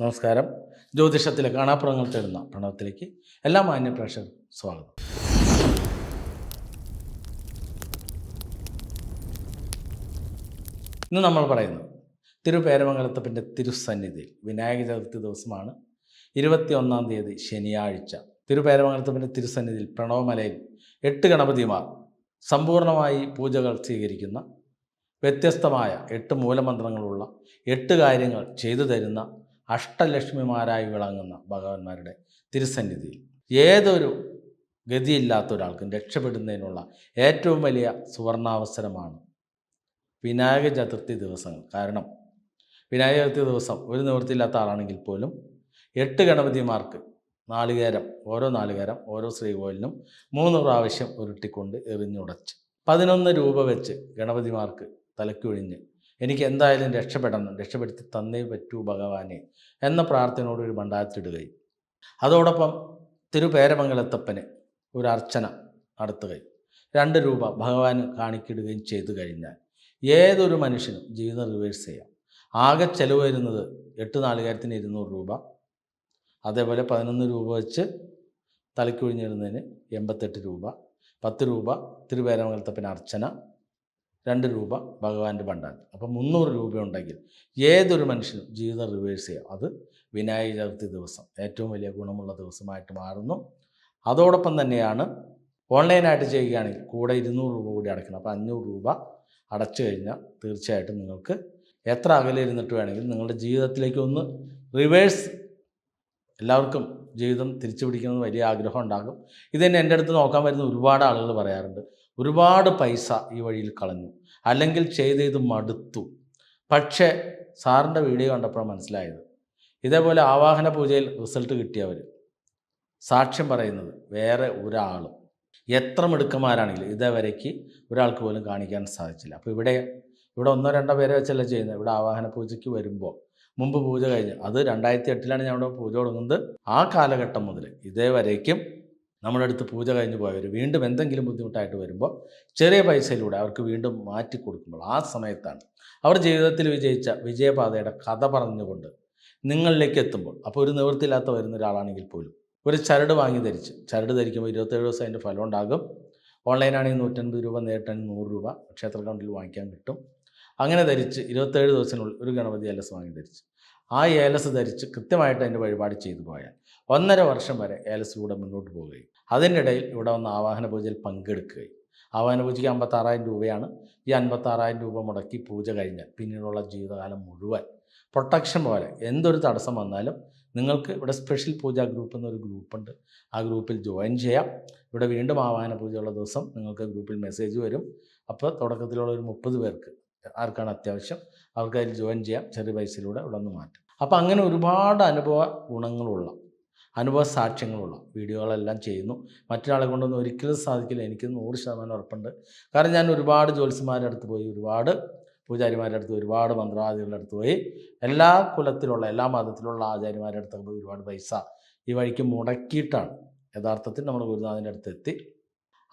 നമസ്കാരം. ജ്യോതിഷത്തിലെ കാണാപ്പുറങ്ങൾ തരുന്ന പ്രണവത്തിലേക്ക് എല്ലാ മാന്യ സ്വാഗതം. ഇന്ന് നമ്മൾ പറയുന്നത് തിരുപേരമംഗലത്തപ്പന്റെ തിരുസന്നിധിയിൽ വിനായക ചതുർത്ഥി ദിവസമാണ്. ഇരുപത്തി ഒന്നാം തീയതി ശനിയാഴ്ച തിരുപേരമംഗലത്തപ്പന്റെ തിരുസന്നിധിയിൽ പ്രണവമലയിൽ എട്ട് ഗണപതിമാർ സമ്പൂർണമായി പൂജകൾ സ്വീകരിക്കുന്ന വ്യത്യസ്തമായ എട്ട് മൂലമന്ത്രങ്ങളുള്ള എട്ട് കാര്യങ്ങൾ ചെയ്തു തരുന്ന അഷ്ടലക്ഷ്മിമാരായി വിളങ്ങുന്ന ഭഗവാന്മാരുടെ തിരുസന്നിധിയിൽ. ഏതൊരു ഗതിയില്ലാത്ത ഒരാൾക്കും രക്ഷപ്പെടുന്നതിനുള്ള ഏറ്റവും വലിയ സുവർണാവസരമാണ് വിനായക ചതുർത്ഥി ദിവസങ്ങൾ. കാരണം വിനായക ചതുർത്ഥി ദിവസം ഒരു നിവൃത്തിയില്ലാത്ത ആളാണെങ്കിൽ പോലും എട്ട് ഗണപതിമാർക്ക് നാളികേരം ഓരോ നാളികേരം ഓരോ ശ്രീകോവിലിനും മൂന്ന് പ്രാവശ്യം ഉരുട്ടിക്കൊണ്ട് എറിഞ്ഞുടച്ച്. പതിനൊന്ന് രൂപ വെച്ച് ഗണപതിമാർക്ക് തലക്കൊഴിഞ്ഞ് എനിക്ക് എന്തായാലും രക്ഷപ്പെടണം. രക്ഷപ്പെടുത്തി തന്നേ പറ്റൂ ഭഗവാനെ എന്ന പ്രാർത്ഥനയോട് ഒരു ഭണ്ഡാരത്തിടുകയും. അതോടൊപ്പം തിരുപേരമംഗലത്തപ്പന് ഒരു അർച്ചന നടത്തുകയും. രണ്ട് രൂപ ഭഗവാന് കാണിക്കിടുകയും ചെയ്തു കഴിഞ്ഞാൽ ഏതൊരു മനുഷ്യനും ജീവിതം റിവേഴ്സ് ചെയ്യാം. ആകെ ചെലവ് വരുന്നത് എട്ട് നാലുകാരത്തിന് ഇരുന്നൂറ് രൂപ. അതേപോലെ പതിനൊന്ന് രൂപ വെച്ച് തലക്കൊഴിഞ്ഞിടുന്നതിന് എൺപത്തെട്ട് രൂപ. പത്ത് രൂപ തിരുപേരമംഗലത്തപ്പന് അർച്ചന. രണ്ട് രൂപ ഭഗവാന്റെ ഭണ്ഡാരം. അപ്പം മുന്നൂറ് രൂപ ഉണ്ടെങ്കിൽ ഏതൊരു മനുഷ്യനും ജീവിതം റിവേഴ്സ് ചെയ്യാം. അത് വിനായക ചതുർത്ഥി ദിവസം. ഏറ്റവും വലിയ ഗുണമുള്ള ദിവസമായിട്ട് മാറുന്നു. അതോടൊപ്പം തന്നെയാണ് ഓൺലൈനായിട്ട് ചെയ്യുകയാണെങ്കിൽ കൂടെ ഇരുന്നൂറ് രൂപ കൂടി അടയ്ക്കണം. അപ്പോൾ അഞ്ഞൂറ് രൂപ അടച്ചു കഴിഞ്ഞാൽ തീർച്ചയായിട്ടും നിങ്ങൾക്ക് എത്ര അകലെ ഇരുന്നിട്ട് വേണമെങ്കിലും നിങ്ങളുടെ ജീവിതത്തിലേക്ക് ഒന്ന് റിവേഴ്സ് എല്ലാവർക്കും ജീവിതം തിരിച്ചു പിടിക്കുന്നത് വലിയ ആഗ്രഹം ഉണ്ടാകും. ഇത് തന്നെ എന്റെ അടുത്ത് നോക്കാൻ വരുന്ന ഒരുപാട് ആളുകൾ പറയാറുണ്ട്. ഒരുപാട് പൈസ ഈ വഴിയിൽ കളഞ്ഞു. അല്ലെങ്കിൽ ചെയ്ത് ഇത് മടുത്തു. പക്ഷേ സാറിന്റെ വീഡിയോ കണ്ടപ്പോൾ മനസ്സിലായത്. ഇതേപോലെ ആവാഹന പൂജയിൽ റിസൾട്ട് കിട്ടിയവർ സാക്ഷ്യം പറയുന്നത് വേറെ ഒരാളും. എത്ര മിടുക്കന്മാരാണെങ്കിലും ഇതേവരേക്ക് ഒരാൾക്ക് പോലും കാണിക്കാൻ സാധിച്ചില്ല. അപ്പോൾ ഇവിടെ ഇവിടെ ഒന്നോ രണ്ടോ പേരെ വെച്ചല്ല ചെയ്യുന്നത്. ഇവിടെ ആവാഹന പൂജയ്ക്ക് വരുമ്പോൾ മുമ്പ് പൂജ കഴിഞ്ഞ്. അത് രണ്ടായിരത്തി എട്ടിലാണ് ഞാൻ ഇവിടെ പൂജ തുടങ്ങുന്നത്. ആ കാലഘട്ടം മുതൽ ഇതേവരേക്കും നമ്മുടെ അടുത്ത് പൂജ കഴിഞ്ഞ് പോയവർ വീണ്ടും എന്തെങ്കിലും ബുദ്ധിമുട്ടായിട്ട് വരുമ്പോൾ ചെറിയ പൈസയിലൂടെ അവർക്ക് വീണ്ടും മാറ്റി കൊടുക്കുമ്പോൾ ആ സമയത്താണ്. അവർ ജീവിതത്തിൽ വിജയിച്ച വിജയപാതയുടെ കഥ പറഞ്ഞുകൊണ്ട് നിങ്ങളിലേക്ക് എത്തുമ്പോൾ അപ്പോൾ ഒരു നിവൃത്തിയില്ലാത്ത വരുന്ന ഒരാളാണെങ്കിൽ പോലും ഒരു ചരട് വാങ്ങി ധരിച്ച് ചരട് ധരിക്കുമ്പോൾ ഇരുപത്തേഴ് ദിവസം അതിന്റെ ഫലം ഉണ്ടാകും. ഓൺലൈനാണെങ്കിൽ നൂറ്റൻപത് രൂപ നേരിട്ടാണെങ്കിൽ നൂറ് രൂപ ക്ഷേത്ര അക്കൗണ്ടിൽ വാങ്ങിക്കാൻ കിട്ടും. അങ്ങനെ ധരിച്ച് ഇരുപത്തേഴ് ദിവസത്തിനുള്ളിൽ ഒരു ഗണപതി ഏലസ് വാങ്ങി ധരിച്ച് ആ ഏലസ് ധരിച്ച് കൃത്യമായിട്ട് അതിന്റെ വഴിപാട് ചെയ്തു പോയാൽ ഒന്നര വർഷം വരെ ഏലസിലൂടെ മുന്നോട്ട് പോവുകയും അതിനിടയിൽ ഇവിടെ വന്ന് ആവാഹന പൂജയിൽ പങ്കെടുക്കുകയും ആവാഹന പൂജയ്ക്ക് അമ്പത്താറായിരം രൂപയാണ്. ഈ അൻപത്താറായിരം രൂപ മുടക്കി പൂജ കഴിഞ്ഞാൽ പിന്നീടുള്ള ജീവിതകാലം മുഴുവൻ പ്രൊട്ടക്ഷൻ പോലെ എന്തൊരു തടസ്സം വന്നാലും നിങ്ങൾക്ക് ഇവിടെ സ്പെഷ്യൽ പൂജാ ഗ്രൂപ്പ് എന്നൊരു ഗ്രൂപ്പുണ്ട് ആ ഗ്രൂപ്പിൽ ജോയിൻ ചെയ്യാം. ഇവിടെ വീണ്ടും ആവാഹന പൂജയുള്ള ദിവസം നിങ്ങൾക്ക് ഗ്രൂപ്പിൽ മെസ്സേജ് വരും. അപ്പോൾ തുടക്കത്തിലുള്ള ഒരു മുപ്പത് പേർക്ക് ആർക്കാണ് അത്യാവശ്യം അവർക്ക് അതിൽ ജോയിൻ ചെയ്യാം. ചെറിയ പൈസയിലൂടെ ഇവിടെ നിന്ന് മാറ്റാം. അപ്പോൾ അങ്ങനെ ഒരുപാട് അനുഭവ ഗുണങ്ങളുള്ള അനുഭവ സാക്ഷ്യങ്ങളുള്ള. വീഡിയോകളെല്ലാം ചെയ്യുന്നു. മറ്റൊരാളെ കൊണ്ടൊന്നും ഒരിക്കലും സാധിക്കില്ല. എനിക്ക് നൂറ് ശതമാനം ഉറപ്പുണ്ട്. കാരണം ഞാൻ ഒരുപാട് ജ്യോത്സ്യന്മാരുടെ അടുത്ത് പോയി ഒരുപാട് പൂജാരിമാരുടെ അടുത്ത് ഒരുപാട് മന്ത്രവാദികളുടെ അടുത്ത് പോയി. എല്ലാ കുലത്തിലുള്ള എല്ലാ മതത്തിലുള്ള ആചാര്യമാരുടെ അടുത്ത് പോയി ഒരുപാട് പൈസ ഈ വഴിക്ക് മുടക്കിയിട്ടാണ്. യഥാർത്ഥത്തിൽ നമ്മൾ ഗുരുനാഥന്റെ അടുത്ത് എത്തി.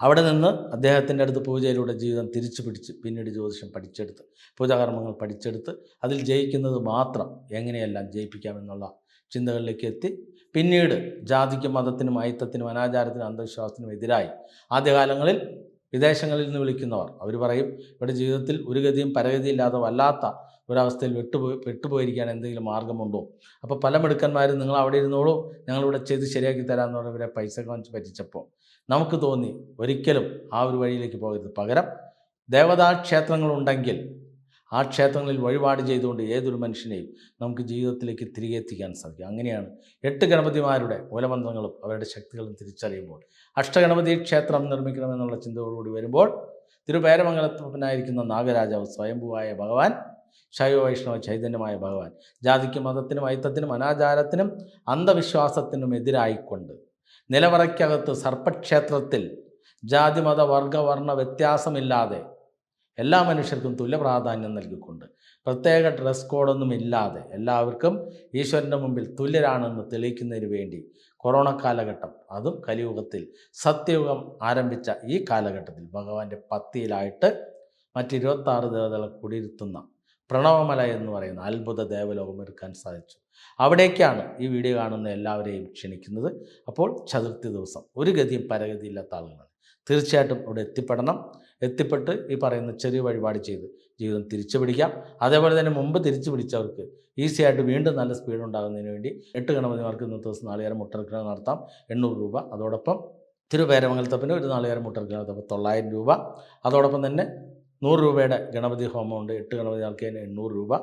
അവിടെ നിന്ന് അദ്ദേഹത്തിന്റെ അടുത്ത് പൂജയിലൂടെ ജീവിതം തിരിച്ചു പിടിച്ച് പിന്നീട് ജ്യോതിഷം പഠിച്ചെടുത്ത് പൂജാകർമ്മങ്ങൾ പഠിച്ചെടുത്ത് അതിൽ ജയിക്കുന്നത് മാത്രം എങ്ങനെയെല്ലാം ജയിപ്പിക്കാമെന്നുള്ള ചിന്തകളിലേക്ക് എത്തി പിന്നീട് ജാതിക്കും മതത്തിനും അയിത്തത്തിനും അനാചാരത്തിനും അന്ധവിശ്വാസത്തിനും എതിരായി. ആദ്യകാലങ്ങളിൽ വിദേശങ്ങളിൽ നിന്ന് വിളിക്കുന്നവർ അവർ പറയും ഇവിടെ ജീവിതത്തിൽ ഒരു ഗതിയും പരഗതിയില്ലാതെ വല്ലാത്ത ഒരവസ്ഥയിൽ വിട്ടുപോയി പെട്ടുപോയിരിക്കാൻ എന്തെങ്കിലും മാർഗമുണ്ടോ? അപ്പോൾ പല മിടുക്കന്മാരും നിങ്ങൾ അവിടെ ഇരുന്നോളൂ. ഞങ്ങളിവിടെ ചെയ്ത് ശരിയാക്കി തരാമെന്ന് പറഞ്ഞവരെ പൈസ വാങ്ങിച്ച് പറ്റിച്ചപ്പോൾ നമുക്ക് തോന്നി ഒരിക്കലും ആ ഒരു വഴിയിലേക്ക് പോകരുത്. പകരം ദേവതാ ക്ഷേത്രങ്ങളുണ്ടെങ്കിൽ ആ ക്ഷേത്രങ്ങളിൽ വഴിപാട് ചെയ്തുകൊണ്ട് ഏതൊരു മനുഷ്യനെയും നമുക്ക് ജീവിതത്തിലേക്ക് തിരികെ എത്തിക്കാൻ സാധിക്കും. അങ്ങനെയാണ് എട്ട് ഗണപതിമാരുടെ മൂലമന്ത്രങ്ങളും അവരുടെ ശക്തികളും തിരിച്ചറിയുമ്പോൾ അഷ്ടഗണപതി ക്ഷേത്രം നിർമ്മിക്കണമെന്നുള്ള ചിന്തയോടുകൂടി വരുമ്പോൾ തിരുപേരമംഗലത്തിനായിരിക്കുന്ന നാഗരാജാവ് സ്വയംഭുവായ ഭഗവാൻ ശൈവ വൈഷ്ണവ ചൈതന്യമായ ഭഗവാൻ ജാതിക്കും മതത്തിനും ഐത്തത്തിനും അനാചാരത്തിനും അന്ധവിശ്വാസത്തിനും എതിരായിക്കൊണ്ട് നിലവറയ്ക്കകത്ത് സർപ്പക്ഷേത്രത്തിൽ ജാതിമത വർഗ വർണ വ്യത്യാസമില്ലാതെ എല്ലാ മനുഷ്യർക്കും തുല്യ പ്രാധാന്യം നൽകിക്കൊണ്ട് പ്രത്യേക ഡ്രസ് കോഡൊന്നും ഇല്ലാതെ എല്ലാവർക്കും ഈശ്വരന്റെ മുമ്പിൽ തുല്യരാണെന്ന് തെളിയിക്കുന്നതിന് വേണ്ടി കൊറോണ കാലഘട്ടം അതും കലിയുഗത്തിൽ സത്യയുഗം ആരംഭിച്ച ഈ കാലഘട്ടത്തിൽ ഭഗവാന്റെ പത്തിയിലായിട്ട് മറ്റിരുപത്താറ് ദേവതകളെ കുടിയിരുത്തുന്ന പ്രണവമല എന്ന് പറയുന്ന അത്ഭുത ദേവലോകം ഒരുക്കാൻ സാധിച്ചു. അവിടേക്കാണ് ഈ വീഡിയോ കാണുന്ന എല്ലാവരെയും ക്ഷണിക്കുന്നത്. അപ്പോൾ ചതുർത്ഥി ദിവസം ഒരു ഗതിയും പരഗതിയില്ലാത്ത ആളുകളാണ്. തീർച്ചയായിട്ടും അവിടെ എത്തിപ്പെടണം. എത്തിപ്പെട്ട് ഈ പറയുന്ന ചെറിയ വഴിപാട് ചെയ്ത് ജീവിതം തിരിച്ചു പിടിക്കാം. അതേപോലെ തന്നെ മുമ്പ് തിരിച്ചു പിടിച്ചവർക്ക് ഈസി ആയിട്ട് വീണ്ടും നല്ല സ്പീഡ് ഉണ്ടാകുന്നതിന് വേണ്ടി എട്ട് ഗണപതിമാർക്ക് ഇന്നത്തെ ദിവസം നാളികേരം മുട്ടർക്കിണ നടത്താം. എണ്ണൂറ് രൂപ. അതോടൊപ്പം തിരുപേരമംഗലത്തപ്പന് ഒരു നാളികേരം മുട്ടർക്കിണ നടത്താം. തൊള്ളായിരം രൂപ. അതോടൊപ്പം തന്നെ നൂറ് രൂപയുടെ ഗണപതി ഹോമമുണ്ട് എട്ട് ഗണപതി ആൾക്ക് തന്നെ എണ്ണൂറ് രൂപ.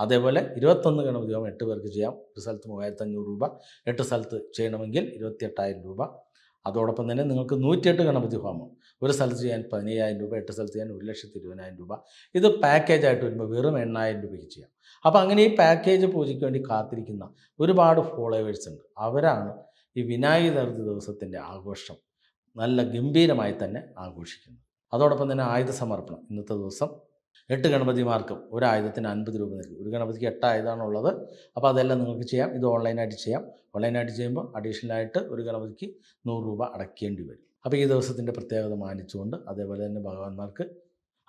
അതേപോലെ ഇരുപത്തൊന്ന് ഗണപതി ഹോമം എട്ട് പേർക്ക് ചെയ്യാം. ഒരു സ്ഥലത്ത് മൂവായിരത്തഞ്ഞൂറ് രൂപ. എട്ട് സ്ഥലത്ത് ചെയ്യണമെങ്കിൽ ഇരുപത്തിയെട്ടായിരം രൂപ. അതോടൊപ്പം തന്നെ നിങ്ങൾക്ക് നൂറ്റിയെട്ട് ഗണപതി ഹോമം. ഒരു സ്ഥലത്ത് ചെയ്യാൻ പതിനയ്യായിരം രൂപ എട്ട് സ്ഥലത്ത് ചെയ്യാൻ ഒരു ലക്ഷത്തി ഇരുപതിനായിരം രൂപ. ഇത് പാക്കേജ് ആയിട്ട് വരുമ്പോൾ വെറും എണ്ണായിരം രൂപയ്ക്ക് ചെയ്യാം. അപ്പോൾ അങ്ങനെ ഈ പാക്കേജ് പൂജയ്ക്ക് വേണ്ടി കാത്തിരിക്കുന്ന ഒരുപാട് ഫോളോവേഴ്സ് ഉണ്ട്. അവരാണ് ഈ വിനായക ചതുർത്ഥി ദിവസത്തിന്റെ ആഘോഷം നല്ല ഗംഭീരമായി തന്നെ ആഘോഷിക്കുന്നത്. അതോടൊപ്പം തന്നെ ആയുധ സമർപ്പണം. ഇന്നത്തെ ദിവസം എട്ട് ഗണപതിമാർക്കും ഒരു ആയുധത്തിന് അൻപത് രൂപ നൽകി. ഒരു ഗണപതിക്ക് എട്ട് ആയുധമാണുള്ളത്. അപ്പോൾ അതെല്ലാം നിങ്ങൾക്ക് ചെയ്യാം. ഇത് ഓൺലൈനായിട്ട് ചെയ്യാം. ഓൺലൈനായിട്ട് ചെയ്യുമ്പോൾ അഡീഷണലായിട്ട് ഒരു ഗണപതിക്ക് നൂറ് രൂപ അടയ്ക്കേണ്ടി വരും. അപ്പോൾ ഈ ദിവസത്തിന്റെ പ്രത്യേകത മാനിച്ചുകൊണ്ട് അതേപോലെ തന്നെ ഭഗവാന്മാർക്ക്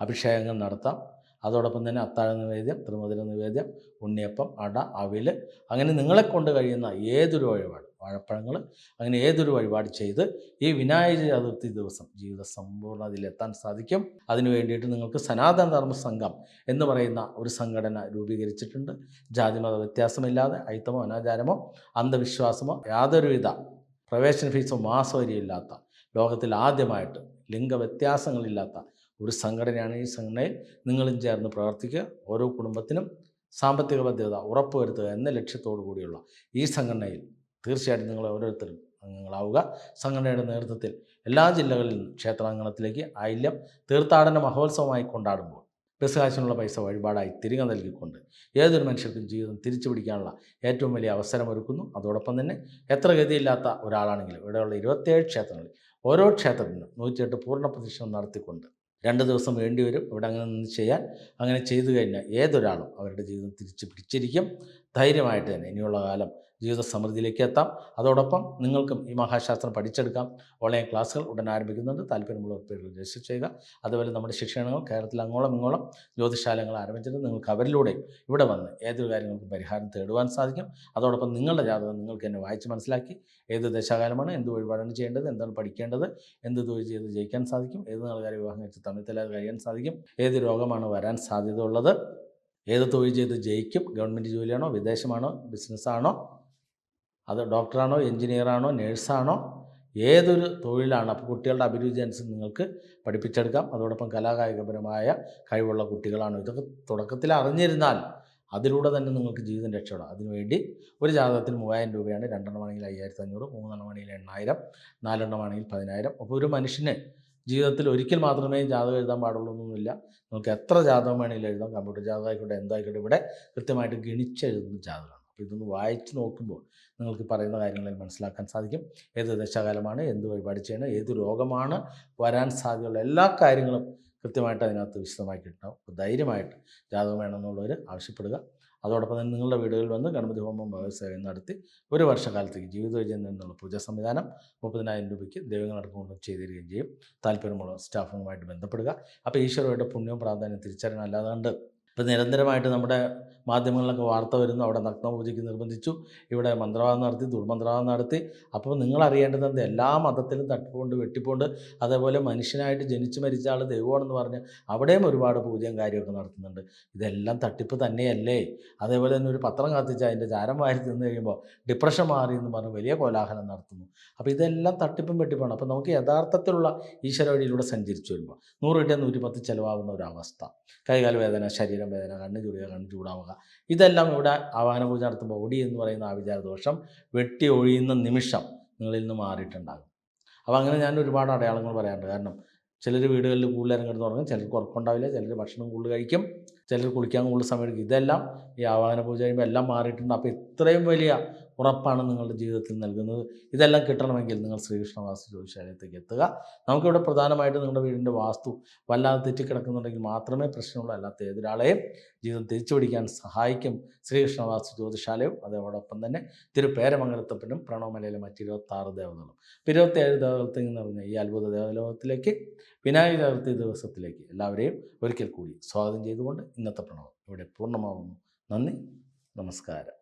അഭിഷേകങ്ങൾ നടത്താം. അതോടൊപ്പം തന്നെ അത്താഴ നിവേദ്യം ത്രിമുതിര നിവേദ്യം ഉണ്ണിയപ്പം അട അവിൽ അങ്ങനെ നിങ്ങളെ കൊണ്ട് കഴിയുന്ന ഏതൊരു വഴിപാട് വാഴപ്പഴങ്ങൾ അങ്ങനെ ഏതൊരു വഴിപാട് ചെയ്ത് ഈ വിനായക ചതുർത്ഥി ദിവസം ജീവിത സമ്പൂർണതയിലെത്താൻ സാധിക്കും. അതിനു വേണ്ടിയിട്ട് നിങ്ങൾക്ക് സനാതന ധർമ്മ സംഘം എന്ന് പറയുന്ന ഒരു സംഘടന രൂപീകരിച്ചിട്ടുണ്ട്. ജാതിമത വ്യത്യാസമില്ലാതെ അയിത്തമോ അനാചാരമോ അന്ധവിശ്വാസമോ യാതൊരുവിധ പ്രവേശന ഫീസോ മാസവരിയില്ലാത്ത ലോകത്തിൽ ആദ്യമായിട്ട് ലിംഗവ്യത്യാസങ്ങളില്ലാത്ത ഒരു സംഘടനയാണ് ഈ സംഘടനയിൽ നിങ്ങളും ചേർന്ന് പ്രവർത്തിക്കുക. ഓരോ കുടുംബത്തിനും സാമ്പത്തിക ഭദ്രത ഉറപ്പുവരുത്തുക എന്ന ലക്ഷ്യത്തോടു കൂടിയുള്ള ഈ സംഘടനയിൽ തീർച്ചയായിട്ടും നിങ്ങൾ ഓരോരുത്തരും അംഗങ്ങളാവുക. സംഘടനയുടെ നേതൃത്വത്തിൽ എല്ലാ ജില്ലകളിൽ നിന്നും ക്ഷേത്രാങ്കണത്തിലേക്ക് ആയില്യം തീർത്ഥാടന മഹോത്സവമായി കൊണ്ടാടുമ്പോൾ ബസ് പൈസ വഴിപാടായി തിരികെ നൽകിക്കൊണ്ട് ഏതൊരു മനുഷ്യർക്കും ജീവിതം തിരിച്ചു പിടിക്കാനുള്ള ഏറ്റവും വലിയ അവസരം ഒരുക്കുന്നു. അതോടൊപ്പം തന്നെ എത്ര ഗതിയില്ലാത്ത ഒരാളാണെങ്കിലും ഇവിടെയുള്ള ഇരുപത്തേഴ് ക്ഷേത്രങ്ങളിൽ ഓരോ ക്ഷേത്രത്തിനും നൂറ്റിയെട്ട് പൂർണ പ്രദക്ഷിണം നടത്തിക്കൊണ്ട് രണ്ട് ദിവസം വേണ്ടിവരും ഇവിടെ അങ്ങനെ നിന്ന് ചെയ്യാൻ. അങ്ങനെ ചെയ്തു കഴിഞ്ഞാൽ ഏതൊരാളും അവരുടെ ജീവിതം തിരിച്ചു പിടിച്ചിരിക്കും. ധൈര്യമായിട്ട് തന്നെ ഇനിയുള്ള കാലം ജീവിത സമൃദ്ധിയിലേക്ക് എത്താം. അതോടൊപ്പം നിങ്ങൾക്കും ഈ മഹാശാസ്ത്രം പഠിച്ചെടുക്കാം. ഓൺലൈൻ ക്ലാസ്സുകൾ ഉടൻ ആരംഭിക്കുന്നുണ്ട്. താല്പര്യമുള്ളവർ പേര് രജിസ്റ്റർ ചെയ്യുക. അതുപോലെ നമ്മുടെ ശിക്ഷണങ്ങൾ കേരളത്തിൽ അങ്ങോളം ഇങ്ങോളം ജ്യോതിശാലങ്ങൾ ആരംഭിച്ചിട്ട് നിങ്ങൾക്ക് അവരിലൂടെ ഇവിടെ വന്ന് ഏതൊരു കാര്യങ്ങൾക്കും പരിഹാരം തേടുവാൻ സാധിക്കും. അതോടൊപ്പം നിങ്ങളുടെ ജാതകം നിങ്ങൾക്ക് എന്നെ വായിച്ച് മനസ്സിലാക്കി. ഏത് ദശാകാലമാണ്? എന്ത് വഴിപാടാണ് ചെയ്യേണ്ടത്? എന്താണ് പഠിക്കേണ്ടത്? എന്ത് തൊഴിൽ ചെയ്ത് ജയിക്കാൻ സാധിക്കും? ഏത് നാളുകാരെ വിവാഹം കഴിച്ച് തമ്മിത്തലാതെ കഴിയാൻ സാധിക്കും? ഏത് രോഗമാണ് വരാൻ സാധ്യത ഉള്ളത് ഏത് തൊഴിൽ ചെയ്ത് ജയിക്കും? ഗവൺമെന്റ് ജോലിയാണോ? വിദേശമാണോ? ബിസിനസ്സാണോ? അത് ഡോക്ടറാണോ എഞ്ചിനീയറാണോ നേഴ്സാണോ ഏതൊരു തൊഴിലാണ്? അപ്പോൾ കുട്ടികളുടെ അഭിരുചി അനുസരിച്ച് നിങ്ങൾക്ക് പഠിപ്പിച്ചെടുക്കാം. അതോടൊപ്പം കലാകായികപരമായ കഴിവുള്ള കുട്ടികളാണോ? ഇതൊക്കെ തുടക്കത്തിൽ അറിഞ്ഞിരുന്നാൽ അതിലൂടെ തന്നെ നിങ്ങൾക്ക് ജീവിതം രക്ഷപ്പെടാം. അതിനുവേണ്ടി ഒരു ജാതകത്തിന് മൂവായിരം രൂപയാണ്. രണ്ടെണ്ണമാണെങ്കിൽ അയ്യായിരത്തി അഞ്ഞൂറ് മൂന്നെണ്ണമാണെങ്കിൽ എണ്ണായിരം നാലെണ്ണമാണെങ്കിൽ പതിനായിരം. അപ്പോൾ ഒരു മനുഷ്യന് ജീവിതത്തിൽ ഒരിക്കൽ മാത്രമേ ജാതകം എഴുതാൻ പാടുള്ളൂ എന്നൊന്നുമില്ല. നിങ്ങൾക്ക് എത്ര ജാതകം വേണമെങ്കിലും എഴുതാം. കമ്പ്യൂട്ടർ ജാതകമായിക്കോട്ടെ എന്തായിക്കോട്ടെ ഇവിടെ കൃത്യമായിട്ട് ഗണിച്ചെഴുതുന്ന ജാതകമാണ്. അപ്പോൾ ഇതൊന്ന് വായിച്ച് നോക്കുമ്പോൾ നിങ്ങൾക്ക് പറയുന്ന കാര്യങ്ങളിൽ മനസ്സിലാക്കാൻ സാധിക്കും. ഏത് ദശാകാലമാണ് എന്ത് വഴിപാട് ചെയ്യണം ഏത് രോഗമാണ് വരാൻ സാധ്യതയുള്ള എല്ലാ കാര്യങ്ങളും കൃത്യമായിട്ട് അതിനകത്ത് വിശദമായി കിട്ടണം ധൈര്യമായിട്ട് ജാതകം വേണമെന്നുള്ളവർ ആവശ്യപ്പെടുക. അതോടൊപ്പം തന്നെ നിങ്ങളുടെ വീടുകളിൽ വന്ന് ഗണപതി ഹോമം വ്യവസായം നടത്തി ഒരു വർഷക്കാലത്തേക്ക് ജീവിതവിജയം നിന്നുള്ള പൂജാ സംവിധാനം മുപ്പതിനായിരം രൂപയ്ക്ക് ദൈവങ്ങളടക്കം കൊണ്ട് ചെയ്തു തരികയും ചെയ്യും. താല്പര്യമുള്ള സ്റ്റാഫുകളുമായിട്ട് ബന്ധപ്പെടുക. അപ്പോൾ ഈശ്വരയുടെ പുണ്യവും പ്രാധാന്യം തിരിച്ചറിയണം അല്ലാതെ ഇപ്പോൾ നിരന്തരമായിട്ട് നമ്മുടെ മാധ്യമങ്ങളിലൊക്കെ വാർത്ത വരുന്നു അവിടെ നഗ്നപൂജയ്ക്ക് നിർബന്ധിച്ചു ഇവിടെ മന്ത്രവാദം നടത്തി ദുർമന്ത്രവാദം നടത്തി. അപ്പോൾ നിങ്ങൾ അറിയേണ്ടത് എല്ലാ മതത്തിലും തട്ടിപ്പോണ്ട് വെട്ടിപ്പോണ്ട്. അതേപോലെ മനുഷ്യനായിട്ട് ജനിച്ചു മരിച്ച ആൾ ദൈവമാണെന്ന് പറഞ്ഞ് അവിടെയും ഒരുപാട് പൂജയും കാര്യമൊക്കെ നടത്തുന്നുണ്ട്. ഇതെല്ലാം തട്ടിപ്പ് തന്നെയല്ലേ? അതേപോലെ തന്നെ ഒരു പത്രം കത്തിച്ച് അതിന്റെ ചാരം വാരി തിന്നു കഴിയുമ്പോൾ ഡിപ്രഷൻ മാറി എന്ന് പറഞ്ഞ് വലിയ കോലാഹലം നടത്തുന്നു. അപ്പോൾ ഇതെല്ലാം തട്ടിപ്പും വെട്ടിപ്പാണ്. അപ്പോൾ നമുക്ക് യഥാർത്ഥത്തിലുള്ള ഈശ്വര വഴിയിലൂടെ സഞ്ചരിച്ചു വരുമ്പോൾ നൂറ് കിട്ടിയാൽ നൂറ്റിപ്പത്ത് ചിലവാകുന്ന ഒരവസ്ഥ. കൈകാല വേദന ശരീരം വേദന കണ്ണ് ചുടുക കണ്ണ് ചൂടാവുക ഇതെല്ലാം ഇവിടെ ആവാഹന പൂജ നടത്തുമ്പോൾ ഒടി എന്ന് പറയുന്ന ആവിചാര ദോഷം വെട്ടി ഒഴിയുന്ന നിമിഷം നിങ്ങളിൽ നിന്ന് മാറിയിട്ടുണ്ടാകും. അപ്പോൾ അങ്ങനെ ഞാൻ ഒരുപാട് അടയാളങ്ങൾ പറയാറുണ്ട്. കാരണം ചിലർ വീടുകളിൽ കൂടുതൽ കിടന്ന് തുടങ്ങും ചിലർക്ക് ഉറപ്പുണ്ടാവില്ല ചിലർ ഭക്ഷണം കൂടുതൽ കഴിക്കും ചിലർ കുളിക്കാൻ കൂടുതൽ സമയം എടുക്കും. ഇതെല്ലാം ഈ ആവാഹന പൂജ കഴിയുമ്പോൾ എല്ലാം മാറിയിട്ടുണ്ട്. അപ്പോൾ ഇത്രയും വലിയ ഉറപ്പാണ് നിങ്ങളുടെ ജീവിതത്തിൽ നൽകുന്നത്. ഇതെല്ലാം കിട്ടണമെങ്കിൽ നിങ്ങൾ ശ്രീകൃഷ്ണ വാസ്തു ജ്യോതിശാലയത്തേക്ക് എത്തുക. നമുക്കിവിടെ പ്രധാനമായിട്ട് നിങ്ങളുടെ വീടിന്റെ വാസ്തു വല്ലാതെ തെറ്റിക്കിടക്കുന്നുണ്ടെങ്കിൽ മാത്രമേ പ്രശ്നമുള്ളൂ. അല്ലാത്ത ഏതൊരാളെയും ജീവിതം തിരിച്ചു പിടിക്കാൻ സഹായിക്കും. ശ്രീകൃഷ്ണ വാസ്തു ജ്യോതിശാലയും അതോടൊപ്പം തന്നെ തിരുപേരമംഗലത്തപ്പനും പ്രണവമലയിലെ മറ്റ് ഇരുപത്താറ് ദേവതകളും ഇരുപത്തിയേഴ് ദേവതത്തിൽ നിന്ന് പറഞ്ഞ ഈ അത്ഭുത ദേവലോകത്തിലേക്ക് വിനായക ചതുർത്ഥി ദിവസത്തിലേക്ക് എല്ലാവരെയും ഒരിക്കൽ കൂടി സ്വാഗതം ചെയ്തുകൊണ്ട് ഇന്നത്തെ പ്രണവം ഇവിടെ പൂർണമാവുന്നു. നന്ദി. നമസ്കാരം.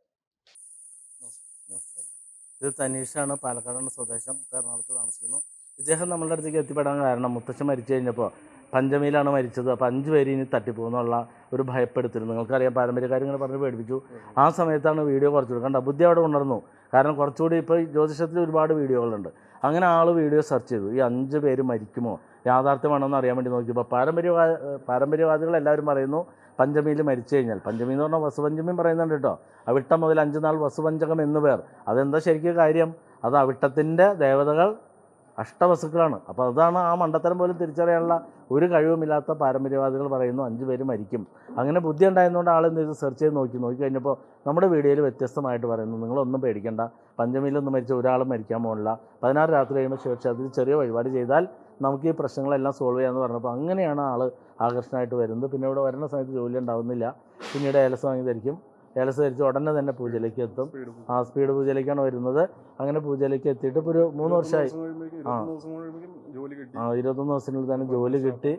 ഇത് തനീഷാണ് പാലക്കാടാണ് സ്വദേശം. എറണാകുളത്ത് താമസിക്കുന്നു. ഇദ്ദേഹം നമ്മളുടെ അടുത്തേക്ക് എത്തിപ്പെടാൻ കാരണം മുത്തച്ഛൻ മരിച്ചു കഴിഞ്ഞപ്പോൾ പഞ്ചമിയിലാണ് മരിച്ചത്. അപ്പോൾ അഞ്ച് പേര് ഇനി തട്ടിപ്പോകുന്നുള്ള ഒരു ഭയപ്പെടുത്തിരുന്നു നിങ്ങൾക്കറിയാം പാരമ്പര്യക്കാർ ഇങ്ങനെ പറഞ്ഞ് പേടിപ്പിച്ചു. ആ സമയത്താണ് വീഡിയോ കുറച്ച് കൊടുക്കേണ്ട ബുദ്ധി അവിടെ ഉണർന്നു. കാരണം കുറച്ചുകൂടി ഇപ്പോൾ ജ്യോതിഷത്തിൽ ഒരുപാട് വീഡിയോകളുണ്ട്. അങ്ങനെ ആൾ വീഡിയോ സെർച്ച് ചെയ്തു. ഈ അഞ്ച് പേര് മരിക്കുമോ? യാഥാർത്ഥ്യമാണോ എന്ന് അറിയാൻ വേണ്ടി നോക്കിയപ്പോൾ പാരമ്പര്യവാ പാരമ്പര്യവാദികൾ എല്ലാവരും പറയുന്നു പഞ്ചമിയിൽ മരിച്ചു കഴിഞ്ഞാൽ പഞ്ചമി എന്ന് പറഞ്ഞാൽ വസുപഞ്ചമി പറയുന്നുണ്ട് കേട്ടോ. അവിട്ടം മുതൽ അഞ്ച് നാൾ വസുപഞ്ചകം എന്ന് പേർ. അതെന്താ ശരിക്കും കാര്യം? അത് അവിട്ടത്തിന്റെ ദേവതകൾ അഷ്ടവസുക്കളാണ്. അപ്പോൾ അതാണ് ആ മണ്ടത്തരം പോലും തിരിച്ചറിയാനുള്ള ഒരു കഴിവുമില്ലാത്ത പാരമ്പര്യവാദികൾ പറയുന്നു അഞ്ച് പേര് മരിക്കും. അങ്ങനെ ബുദ്ധി ഉണ്ടായതുകൊണ്ട് ആൾ ഇത് സെർച്ച് ചെയ്ത് നോക്കി. നോക്കി കഴിഞ്ഞപ്പോൾ നമ്മുടെ വീഡിയോയിൽ വ്യത്യസ്തമായിട്ട് പറയുന്നു നിങ്ങളൊന്നും പേടിക്കേണ്ട. പഞ്ചമിയിലൊന്നും മരിച്ച ഒരാളും മരിക്കാൻ പോകണില്ല പതിനാറ് രാത്രി കഴിയുമ്പോൾ ശിവക്ഷേത്രത്തിൽ ചെറിയ വഴിപാട് ചെയ്താൽ നമുക്ക് ഈ പ്രശ്നങ്ങളെല്ലാം സോൾവ് ചെയ്യാമെന്ന് പറഞ്ഞപ്പോൾ അങ്ങനെയാണ് ആൾ ആകർഷണമായിട്ട് വരുന്നത്. പിന്നെ ഇവിടെ വരുന്ന സമയത്ത് ജോലി ഉണ്ടാവുന്നില്ല. പിന്നീട് ഏലസ് വാങ്ങി ധരിക്കും ഏലസ് ധരിച്ച് ഉടനെ തന്നെ പൂജയിലേക്ക് എത്തും. ആ സ്പീഡ് പൂജയിലേക്കാണ് വരുന്നത്. അങ്ങനെ പൂജയിലേക്ക് എത്തിയിട്ട് ഇപ്പോൾ ഒരു മൂന്ന് വർഷമായി. ആ. ആ ഇരുപത്തൊന്ന് ദിവസത്തിനുള്ളിൽ തന്നെ ജോലി കിട്ടി.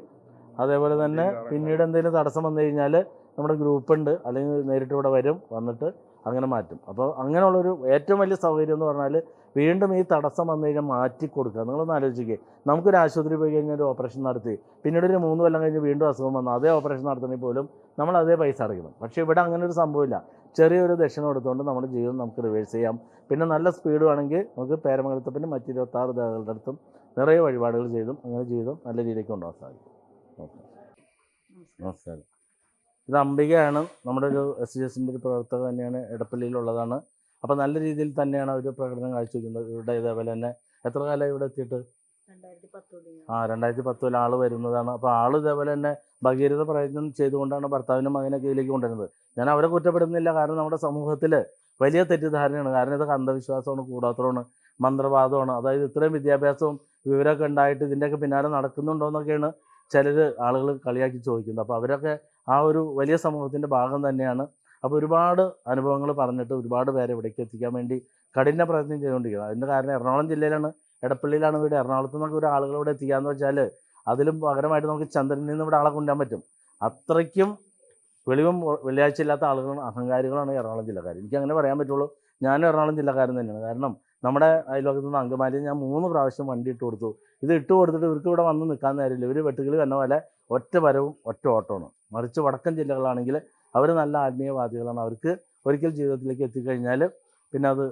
അതേപോലെ തന്നെ പിന്നീട് എന്തെങ്കിലും തടസ്സം വന്നു കഴിഞ്ഞാൽ നമ്മുടെ ഗ്രൂപ്പുണ്ട്. അല്ലെങ്കിൽ നേരിട്ട് ഇവിടെ വരും. വന്നിട്ട് അങ്ങനെ മാറ്റും. അപ്പോൾ അങ്ങനെയുള്ളൊരു ഏറ്റവും വലിയ സൗകര്യം എന്ന് പറഞ്ഞാൽ വീണ്ടും ഈ തടസ്സം വന്നു കഴിഞ്ഞാൽ മാറ്റി കൊടുക്കുക. നിങ്ങളൊന്ന് ആലോചിക്കുക നമുക്കൊരു ആശുപത്രി പോയി കഴിഞ്ഞാൽ ഒരു ഓപ്പറേഷൻ നടത്തി. പിന്നീട് ഒരു മൂന്ന് കൊല്ലം കഴിഞ്ഞ് വീണ്ടും അസുഖം വന്നു അതേ ഓപ്പറേഷൻ നടത്തണമെങ്കിൽ പോലും നമ്മൾ അതേ പൈസ അടയ്ക്കണം. പക്ഷേ ഇവിടെ അങ്ങനെ ഒരു സംഭവമില്ല. ചെറിയൊരു ദക്ഷിണ എടുത്തുകൊണ്ട് നമ്മുടെ ജീവിതം നമുക്ക് റിവേഴ്സ് ചെയ്യാം. പിന്നെ നല്ല സ്പീഡ് വേണമെങ്കിൽ നമുക്ക് പേരമംഗലത്തപ്പിന് മറ്റ് ഇരുപത്താറ് ദേവകളുടെ അടുത്തും നിറയെ വഴിപാടുകൾ ചെയ്തും അങ്ങനെ ജീവിതം നല്ല രീതിയിലേക്ക് കൊണ്ടുപോകാൻ സാധിക്കും. ഓക്കെ. നമസ്കാരം. ഇത് അംബികയാണ്. നമ്മുടെ ഒരു എസ് ജി എസിന്റെ ഒരു പ്രവർത്തകർ തന്നെയാണ് എടപ്പള്ളിയിലുള്ളതാണ്. അപ്പോൾ നല്ല രീതിയിൽ തന്നെയാണ് അവർ പ്രകടനം കാഴ്ചവെക്കുന്നത്. ഇവിടെ ഇതേപോലെ തന്നെ എത്ര കാലം ഇവിടെ എത്തിയിട്ട്? ആ രണ്ടായിരത്തി പത്തിൽ ആൾ വരുന്നതാണ്. അപ്പോൾ ആൾ ഇതേപോലെ തന്നെ ഭഗീരഥ പ്രയത്നം ചെയ്തുകൊണ്ടാണ് ഭർത്താവിനും മകനെ കീഴിലേക്ക് കൊണ്ടുവരുന്നത്. ഞാൻ അവരെ കുറ്റപ്പെടുന്നില്ല കാരണം നമ്മുടെ സമൂഹത്തിൽ വലിയ തെറ്റിദ്ധാരണയാണ്. കാരണം ഇതൊക്കെ അന്ധവിശ്വാസമാണ് കൂടാത്തതാണ് മന്ത്രവാദമാണ്. അതായത് ഇത്രയും വിദ്യാഭ്യാസവും വിവരമൊക്കെ ഉണ്ടായിട്ട് ഇതിന്റെയൊക്കെ പിന്നാലെ നടക്കുന്നുണ്ടോ എന്നൊക്കെയാണ് ചിലർ ആളുകൾ കളിയാക്കി ചോദിക്കുന്നത്. അപ്പോൾ അവരൊക്കെ ആ ഒരു വലിയ സമൂഹത്തിന്റെ ഭാഗം തന്നെയാണ്. അപ്പോൾ ഒരുപാട് അനുഭവങ്ങൾ പറഞ്ഞിട്ട് ഒരുപാട് പേരെ ഇവിടേക്ക് എത്തിക്കാൻ വേണ്ടി കഠിന പ്രയത്നം ചെയ്തുകൊണ്ടിരിക്കുന്നത് അതിന്റെ കാരണം എറണാകുളം ജില്ലയിലാണ് എടപ്പള്ളിയിലാണ് വീട്. എറണാകുളത്ത് നിന്നൊക്കെ ഒരു ആളുകൾ ഇവിടെ എത്തിക്കാന്ന് വെച്ചാൽ അതിലും പകരമായിട്ട് നമുക്ക് ചന്ദ്രനിൽ നിന്ന് ഇവിടെ ആളെ കൊണ്ടുവരാൻ പറ്റും. അത്രയ്ക്കും വെളിവും വെള്ളിയാഴ്ച ഇല്ലാത്ത ആളുകളാണ് അഹങ്കാരികളാണ് എറണാകുളം ജില്ലക്കാർ. എനിക്ക് അങ്ങനെ പറയാൻ പറ്റുള്ളൂ. ഞാനും എറണാകുളം ജില്ലക്കാരൻ തന്നെയാണ്. കാരണം നമ്മുടെ അയൽവക്കത്ത് നിന്ന് അങ്കമാലി ഞാൻ മൂന്ന് പ്രാവശ്യം വണ്ടി ഇട്ട് കൊടുത്തു. ഇത് ഇട്ട് കൊടുത്തിട്ട് ഇവർക്ക് ഇവിടെ വന്ന് നിൽക്കാൻ നേരമില്ല. ഇവർ വെട്ടുകിളി വന്ന പോലെ ഒറ്റ വരവും ഒറ്റ ഓട്ടമാണ് മറിച്ച് വടക്കൻ ജില്ലകളാണെങ്കിൽ അവർ നല്ല ആത്മീയവാദികളാണ്. അവർക്ക് ഒരിക്കൽ ജീവിതത്തിലേക്ക് എത്തിക്കഴിഞ്ഞാൽ പിന്നെ അത്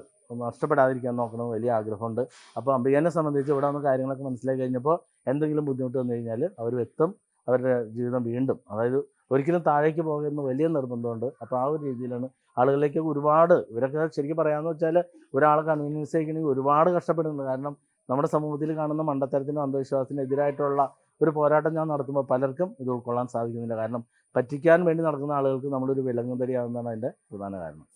നഷ്ടപ്പെടാതിരിക്കാൻ നോക്കണം വലിയ ആഗ്രഹമുണ്ട്. അപ്പോൾ അംബികനെ സംബന്ധിച്ച് ഇവിടെ വന്ന് കാര്യങ്ങളൊക്കെ മനസ്സിലാക്കി കഴിഞ്ഞപ്പോൾ എന്തെങ്കിലും ബുദ്ധിമുട്ട് വന്നു കഴിഞ്ഞാൽ അവർ എത്തും അവരുടെ ജീവിതം വീണ്ടും. അതായത് ഒരിക്കലും താഴേക്ക് പോകുന്ന വലിയ നിർബന്ധമുണ്ട്. അപ്പോൾ ആ ഒരു രീതിയിലാണ് ആളുകളിലേക്ക് ഒരുപാട് ഇവരൊക്കെ ശരിക്കും പറയാമെന്ന് വെച്ചാൽ ഒരാളെ ചെയ്യണമെങ്കിൽ ഒരുപാട് കഷ്ടപ്പെടുന്നുണ്ട്. കാരണം നമ്മുടെ സമൂഹത്തിൽ കാണുന്ന മണ്ടത്തരത്തിനും അന്ധവിശ്വാസത്തിനും എതിരായിട്ടുള്ള ഒരു പോരാട്ടം ഞാൻ നടത്തുമ്പോൾ പലർക്കും ഇത് ഉൾക്കൊള്ളാൻ സാധിക്കുന്നില്ല. കാരണം പറ്റിക്കാൻ വേണ്ടി നടക്കുന്ന ആളുകൾക്ക് നമ്മളൊരു വിലങ്ങുതടിയാവുന്നതാണ് അതിന്റെ പ്രധാന കാരണം.